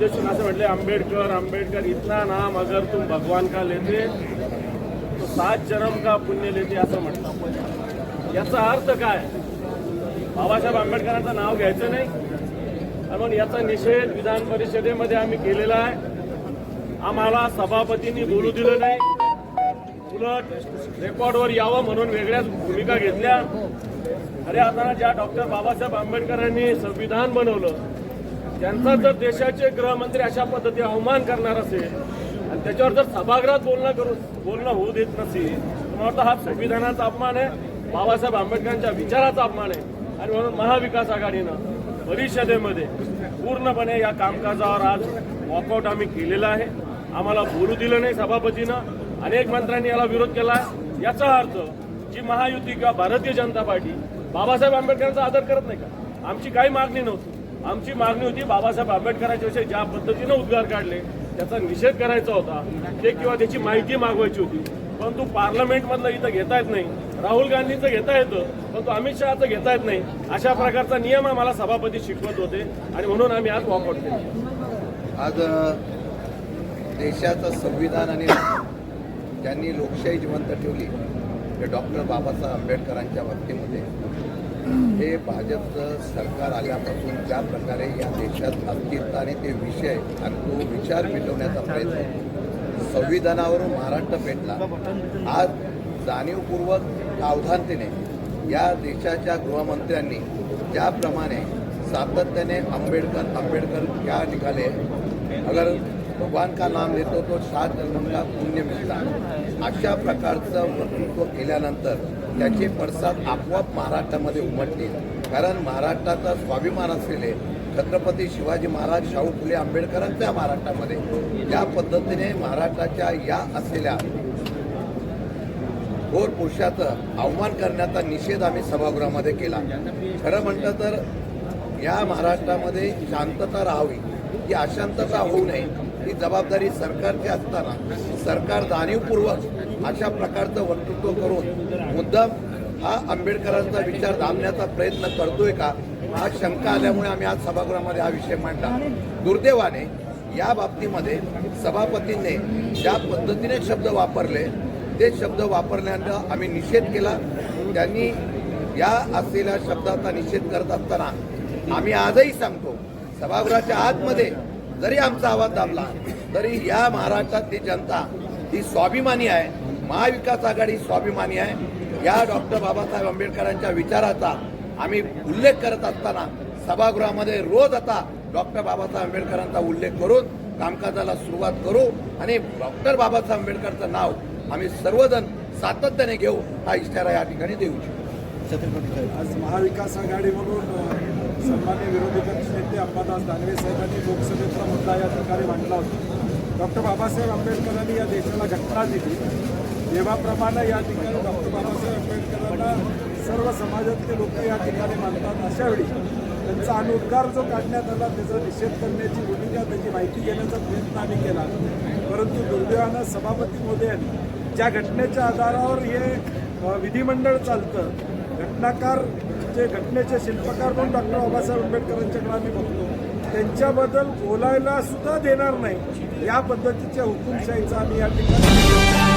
अंबेडकर अंबेडकर इतना नाम अगर तुम भगवान का लेते तो सात जन्म का पुण्य लेते असं म्हणतात याचा अर्थ काय? बाबासाहेब आंबेडकरांचं नाव घ्यायचं नाही. म्हणून याचा निषेध विधान परिषदेमध्ये आम्ही केलेला आहे. आम्हाला सभापतींनी बोलू दिलं नाही. उलट रेकॉर्डवर यावं म्हणून वेगळ्याच भूमिका घेतल्या. अरे आता ज्या डॉक्टर बाबासाहेब आंबेडकरांनी संविधान बनवलं त्यांचा जर देशाचे गृहमंत्री अशा पद्धती अवमान करणार असेल आणि त्याच्यावर जर सभागृहात बोलणं करू बोलणं होऊ देत नसेल तर मला वाटतं हा संविधानाचा अपमान आहे बाबासाहेब आंबेडकरांच्या विचाराचा अपमान आहे. आणि म्हणून महाविकास आघाडीनं परिषदेमध्ये पूर्णपणे या कामकाजावर आज वॉकआउट आम्ही केलेलं आहे. आम्हाला बोलू दिलं नाही सभापतीनं. अनेक मंत्र्यांनी याला विरोध केला. याचा अर्थ जी महायुती किंवा भारतीय जनता पार्टी बाबासाहेब आंबेडकरांचा आदर करत नाही का? आमची काही मागणी नव्हती. आमची मागणी होती बाबासाहेब आंबेडकरांच्या विषयी ज्या पद्धतीनं उद्गार काढले त्याचा निषेध करायचा होता ते किंवा त्याची माहिती मागवायची होती. परंतु पार्लमेंटमधलं इथं घेता येत नाही राहुल गांधीचं घेता येतं परंतु अमित शहाचं घेता येत नाही अशा प्रकारचा नियम आम्हाला सभापती शिकवत होते आणि म्हणून आम्ही आज वॉकआउट केलं. आज देशाचं संविधान आणि ज्यांनी लोकशाही जिवंत ठेवली ते डॉक्टर बाबासाहेब आंबेडकरांच्या बाबतीमध्ये हे भाजपचं सरकार आल्यापासून ज्या प्रकारे या देशात अस्थिरता आणि ते विषय आणि तो विचार मिटवण्याचा प्रयत्न संविधानावरून महाराष्ट्र पेटला आज जाणीवपूर्वक सावधानतेने या देशाच्या गृहमंत्र्यांनी ज्याप्रमाणे सातत्याने आंबेडकर आंबेडकर क्या निघाले अगर भगवान का नाम लेतो तो सात जन्मांना पुण्य मिळतात अशा प्रकारचं वक्तृत्व केल्यानंतर त्याचे पडसाद आपोआप महाराष्ट्रामध्ये उमटले. कारण महाराष्ट्राचा स्वाभिमान असलेले छत्रपती शिवाजी महाराज शाहू फुले आंबेडकरांच्या महाराष्ट्रामध्ये. या पद्धतीने महाराष्ट्राच्या या असलेल्या थोर पुरुषाचं अवमान करण्याचा निषेध आम्ही सभागृहामध्ये केला. खरं म्हटलं तर या महाराष्ट्रामध्ये शांतता राहावी ही अशांतता होऊ नये. ही जबाबदारी सरकारची असताना सरकार जाणीवपूर्वक अशा प्रकारचं वक्तृत्व करून मुद्दाम हा आंबेडकरांचा विचार दाबण्याचा प्रयत्न करतोय का? हा शंका आल्यामुळे आम्ही आज सभागृहामध्ये हा विषय मांडला. दुर्दैवाने या बाबतीमध्ये सभापतींनी ज्या पद्धतीने शब्द वापरले ते शब्द वापरल्यानं आम्ही निषेध केला. त्यांनी या असलेल्या शब्दाचा निषेध करत असताना आम्ही आजही सांगतो सभागृहाच्या आतमध्ये जरी आमचा आवाज दाबला तरी या महाराष्ट्रातली जनता ही स्वाभिमानी आहे. महाविकास आघाडी स्वाभिमानी आहे. या डॉक्टर बाबासाहेब आंबेडकरांच्या विचाराचा आम्ही उल्लेख करत असताना सभागृहामध्ये रोज आता डॉक्टर बाबासाहेब आंबेडकरांचा उल्लेख करून कामकाजाला सुरुवात करू आणि डॉक्टर बाबासाहेब आंबेडकरचं नाव आम्ही सर्वजण सातत्याने घेऊ हा इशारा या ठिकाणी देऊ इच्छितो. आज महाविकास आघाडी म्हणून सन्मान्य विरोधी पक्षनेते अंबादास दानवे साहेबांनी लोकसभेतला मुद्दा या ठिकाणी मांडला होता. डॉक्टर बाबासाहेब आंबेडकरांनी या देशाला घटना दिली. देवाप्रमाणे या ठिकाणी डॉक्टर बाबासाहेब आंबेडकरांना सर्व समाजातले लोक या ठिकाणी मानतात. अशावेळी त्यांचा अनुद्गार जो काढण्यात आला त्याचा निषेध करण्याची भूमिका त्याची माहिती घेण्याचा प्रयत्न आम्ही केला. परंतु दुर्दैवानं सभापती मोदयांनी ज्या घटनेच्या आधारावर हे विधिमंडळ चालतं घटनाकार जे घटनेचे शिल्पकार म्हणून डॉक्टर बाबासाहेब आंबेडकरांच्याकडे आम्ही बघतो त्यांच्याबद्दल बोलायला सुद्धा देणार नाही. या पद्धतीच्या हुकुमशाहीचा आम्ही या ठिकाणी